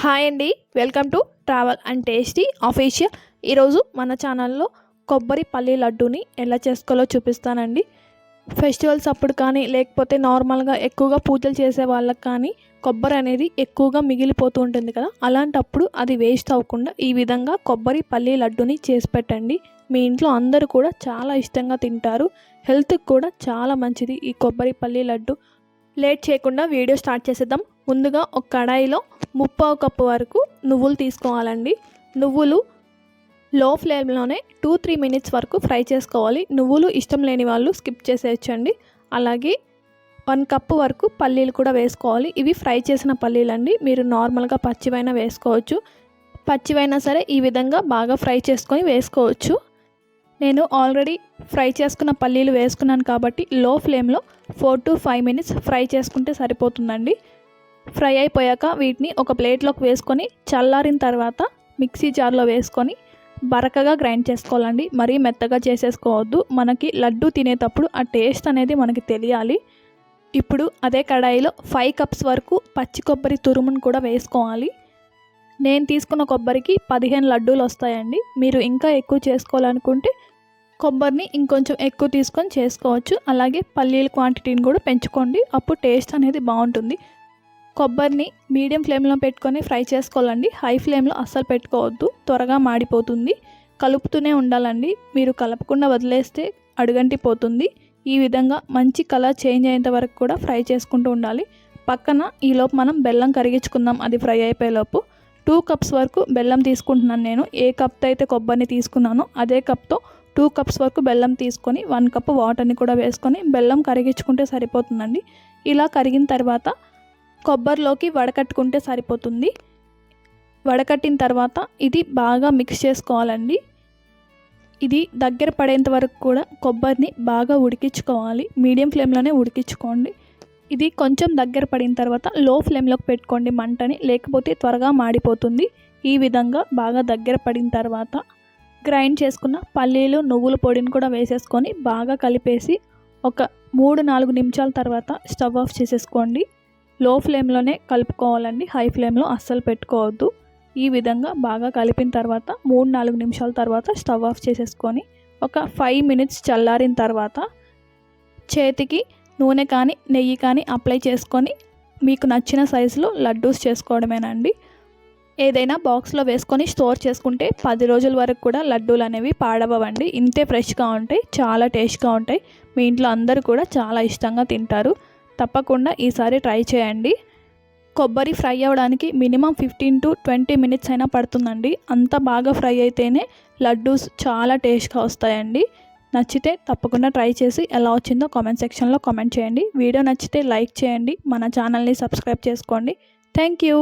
Hi అండి welcome to travel and tasty official ఈరోజు మన ఛానల్లో కొబ్బరి పల్లి లడ్డూని ఎలా చేసుకోవాలో చూపిస్తానండి. ఫెస్టివల్స్ అప్పుడు కానీ లేకపోతే నార్మల్గా ఎక్కువగా పూజలు చేసే వాళ్ళకి కానీ కొబ్బరి అనేది ఎక్కువగా మిగిలిపోతూ ఉంటుంది కదా. అలాంటప్పుడు అది వేస్ట్ అవ్వకుండా ఈ విధంగా కొబ్బరి పల్లి లడ్డూని చేసి పెట్టండి. మీ ఇంట్లో అందరూ కూడా చాలా ఇష్టంగా తింటారు. హెల్త్కి కూడా చాలా మంచిది ఈ కొబ్బరి పల్లి లడ్డు. లేట్ చేయకుండా వీడియో స్టార్ట్ చేసేద్దాం. ముందుగా ఒక కడాయిలో ముప్పావు కప్పు వరకు నువ్వులు తీసుకోవాలండి. నువ్వులు లో ఫ్లేమ్లోనే టూ త్రీ మినిట్స్ వరకు ఫ్రై చేసుకోవాలి. నువ్వులు ఇష్టం లేని వాళ్ళు స్కిప్ చేసేయచ్చండి. అలాగే వన్ కప్పు వరకు పల్లీలు కూడా వేసుకోవాలి. ఇవి ఫ్రై చేసిన పల్లీలండి. మీరు నార్మల్గా పచ్చివైనా వేసుకోవచ్చు. పచ్చివైనా సరే ఈ విధంగా బాగా ఫ్రై చేసుకొని వేసుకోవచ్చు. నేను ఆల్రెడీ ఫ్రై చేసుకున్న పల్లీలు వేసుకున్నాను కాబట్టి లో ఫ్లేమ్లో four to five minutes fry చేసుకుంటే సరిపోతుందండి. ఫ్రై అయిపోయాక వీటిని ఒక ప్లేట్లోకి వేసుకొని చల్లారిన తర్వాత మిక్సీ జార్లో వేసుకొని బరకగా గ్రైండ్ చేసుకోవాలండి. మరీ మెత్తగా చేసేసుకోవద్దు. మనకి లడ్డు తినేటప్పుడు ఆ టేస్ట్ అనేది మనకి తెలియాలి. ఇప్పుడు అదే కడాయిలో ఫైవ్ కప్స్ వరకు పచ్చి కొబ్బరి తురుమును కూడా వేసుకోవాలి. నేను తీసుకున్న కొబ్బరికి పదిహేను లడ్డూలు వస్తాయండి. మీరు ఇంకా ఎక్కువ చేసుకోవాలనుకుంటే కొబ్బరిని ఇంకొంచెం ఎక్కువ తీసుకొని చేసుకోవచ్చు. అలాగే పల్లీల క్వాంటిటీని కూడా పెంచుకోండి. అప్పుడు టేస్ట్ అనేది బాగుంటుంది. కొబ్బరిని మీడియం ఫ్లేమ్లో పెట్టుకొని ఫ్రై చేసుకోవాలండి. హై ఫ్లేమ్లో అస్సలు పెట్టుకోవద్దు. త్వరగా మాడిపోతుంది. కలుపుతూనే ఉండాలండి. మీరు కలపకుండా వదిలేస్తే అడుగంటిపోతుంది. ఈ విధంగా మంచి కలర్ చేంజ్ అయ్యేంత వరకు కూడా ఫ్రై చేసుకుంటూ ఉండాలి. పక్కన ఈలోపు మనం బెల్లం కరిగించుకుందాం. అది ఫ్రై అయిపోయేలోపు టూ కప్స్ వరకు బెల్లం తీసుకుంటున్నాను నేను. ఏ కప్తో అయితే కొబ్బరిని తీసుకున్నానో అదే కప్తో టూ కప్స్ వరకు బెల్లం తీసుకొని వన్ కప్ వాటర్ని కూడా వేసుకొని బెల్లం కరిగించుకుంటే సరిపోతుందండి. ఇలా కరిగిన తర్వాత కొబ్బరిలోకి వడకట్టుకుంటే సరిపోతుంది. వడకట్టిన తర్వాత ఇది బాగా మిక్స్ చేసుకోవాలండి. ఇది దగ్గర పడేంత వరకు కూడా కొబ్బరిని బాగా ఉడికించుకోవాలి. మీడియం ఫ్లేమ్లోనే ఉడికించుకోండి. ఇది కొంచెం దగ్గర పడిన తర్వాత లో ఫ్లేమ్లోకి పెట్టుకోండి మంటని లేకపోతే త్వరగా మాడిపోతుంది. ఈ విధంగా బాగా దగ్గర పడిన తర్వాత గ్రైండ్ చేసుకున్న పల్లీలు నువ్వుల పొడిని కూడా వేసేసుకొని బాగా కలిపేసి ఒక మూడు నాలుగు నిమిషాల తర్వాత స్టవ్ ఆఫ్ చేసేసుకోండి. లో ఫ్లేమ్లోనే కలుపుకోవాలండి. హై ఫ్లేమ్లో అస్సలు పెట్టుకోవద్దు. ఈ విధంగా బాగా కలిపిన తర్వాత మూడు నాలుగు నిమిషాల తర్వాత స్టవ్ ఆఫ్ చేసేసుకొని ఒక ఫైవ్ మినిట్స్ చల్లారిన తర్వాత చేతికి నూనె కానీ నెయ్యి కానీ అప్లై చేసుకొని మీకు నచ్చిన సైజులో లడ్డూస్ చేసుకోవడమేనండి. ఏదైనా బాక్స్లో వేసుకొని స్టోర్ చేసుకుంటే పది రోజుల వరకు కూడా లడ్డూలు అనేవి పాడవండి ఇంతే ఫ్రెష్గా ఉంటాయి చాలా టేస్ట్గా ఉంటాయి. మీ ఇంట్లో అందరూ కూడా చాలా ఇష్టంగా తింటారు. తప్పకుండా ఈసారి ట్రై చేయండి. కొబ్బరి ఫ్రై అవ్వడానికి minimum fifteen to twenty minutes అయినా పడుతుందండి. అంత బాగా ఫ్రై అయితేనే లడ్డూస్ చాలా టేస్ట్గా వస్తాయండి. నచ్చితే తప్పకుండా ట్రై చేసి ఎలా వచ్చిందో కామెంట్ సెక్షన్లో కామెంట్ చేయండి. వీడియో నచ్చితే లైక్ చేయండి. మన ఛానల్ని సబ్స్క్రైబ్ చేసుకోండి. Thank you.